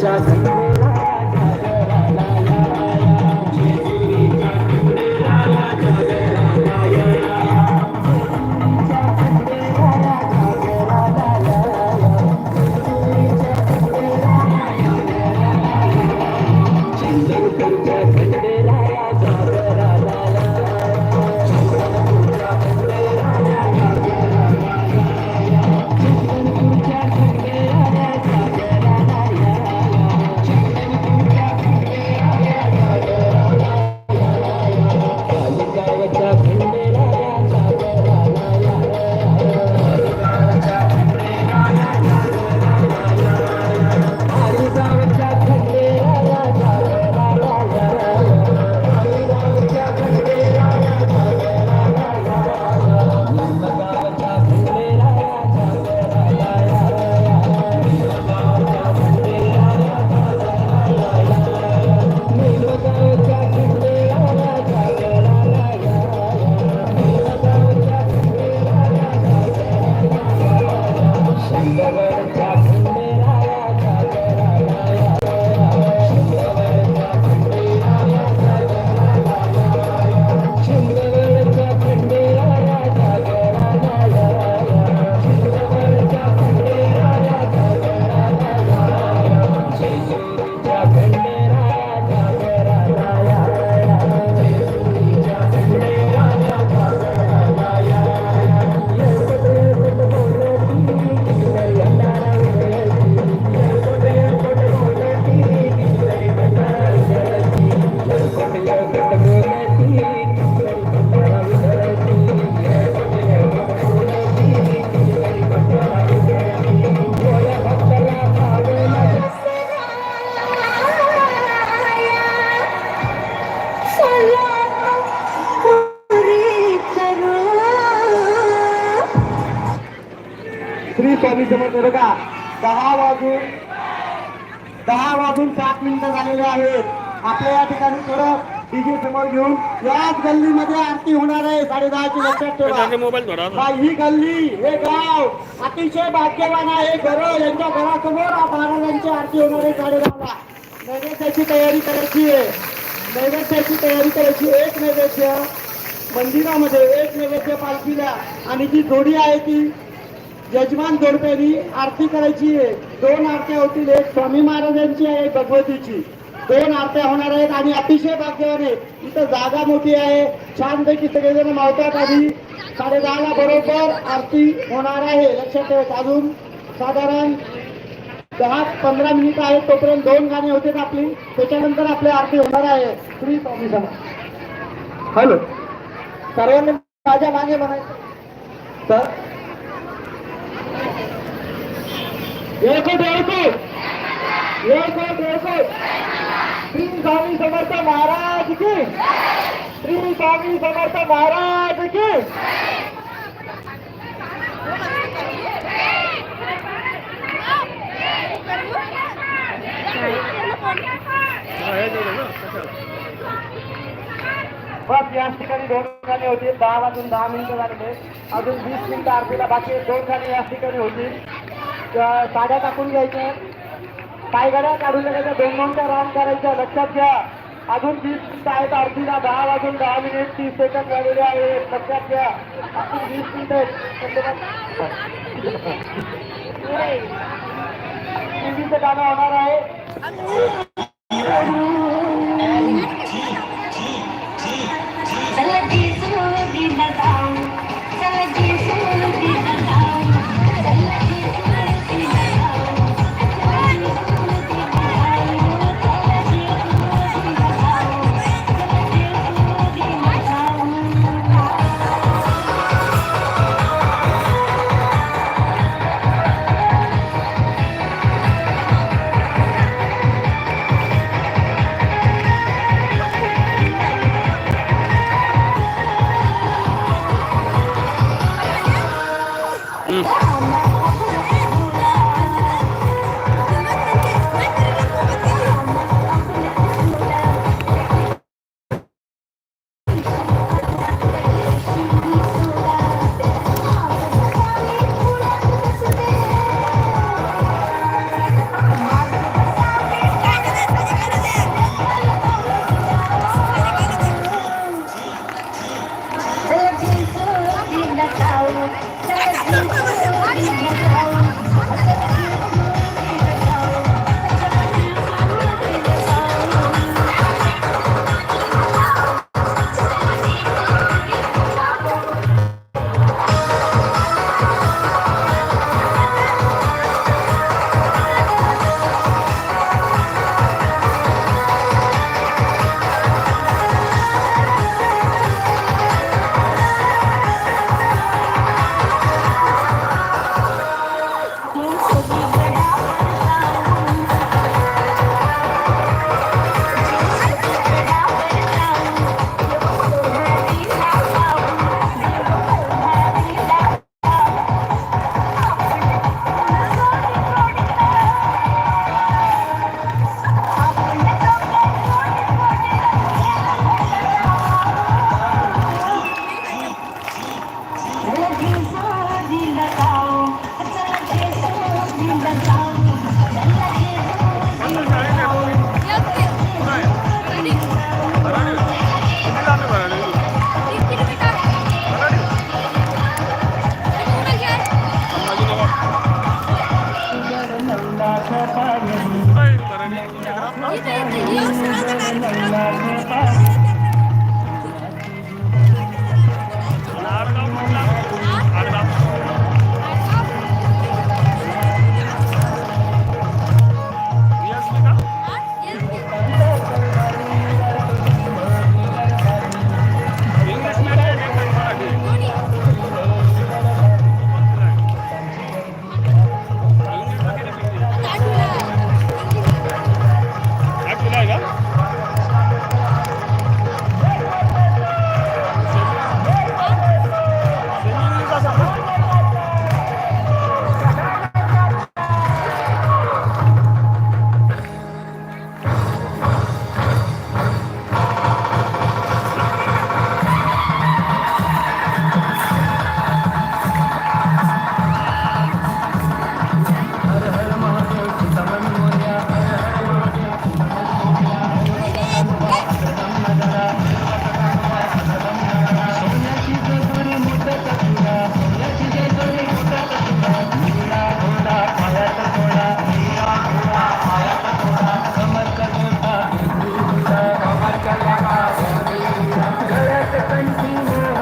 just दहा वाजून दहा वाजून सात मिनिटं झालेले आहेत. आपल्या या ठिकाणी थोडं डीजे समोर घेऊन याच गल्लीमध्ये आरती होणार आहे. साडे दहाची लक्षात ठेवा. हा, गल्ली हे गाव अतिशय भाग्यवान आहे. घर यांच्या घरासमोर महाराजांची आरती होणार आहे साडे दहाला नैवेद्याची तयारी करायची आहे. नैवेद्याची तयारी करायची. एक नैवेद्य मंदिरामध्ये एक नैवेद्य पालखीला. आणि जी जोडी आहे ती यजमान जोडप्यानी आरती करायची आहे. दोन आरत्या होतील एक स्वामी महाराजांची आहे एक भगवतीची. दोन आरत्या होणार आहेत आणि अतिशय भाग्यवान आहे इथं जागा मोठी आहे. छानपैकी सगळेजण मावतात आधी साडे दहाला बरोबर आरती होणार आहे. लक्षात ठेवायचं अजून. साधारण दहा पंधरा मिनिटं आहेत तोपर्यंत दोन गाणी होते आपली. त्याच्यानंतर आपली आरती होणार आहे. श्री स्वामी हॅलो. सर्वांनी माझ्या मागे म्हणायचं. तर एकच एकच एकच एकच श्री स्वामी समर्थ महाराज की. श्री स्वामी समर्थ महाराज की. बस याच ठिकाणी दोन खाली होते. दहा वाजून दहा मिनिटं झालेले. अजून वीस मिनिटं आरतीला बाकी दोन खाली याच ठिकाणी होतील साड्या टाकून घ्यायच्या काय गाड्या काढून टाकायच्या. दोन दोनच्या राऊंड करायच्या लक्षात घ्या. अजून वीस मिनिटं आहेत. आरतीला दहा वाजून दहा मिनिट तीस सेकंद झालेले आहेत. लक्षात घ्या. अजून वीस मिनिटं आहेत. टीव्हीचं गाणं होणार आहे. Bendiciones. Thank you.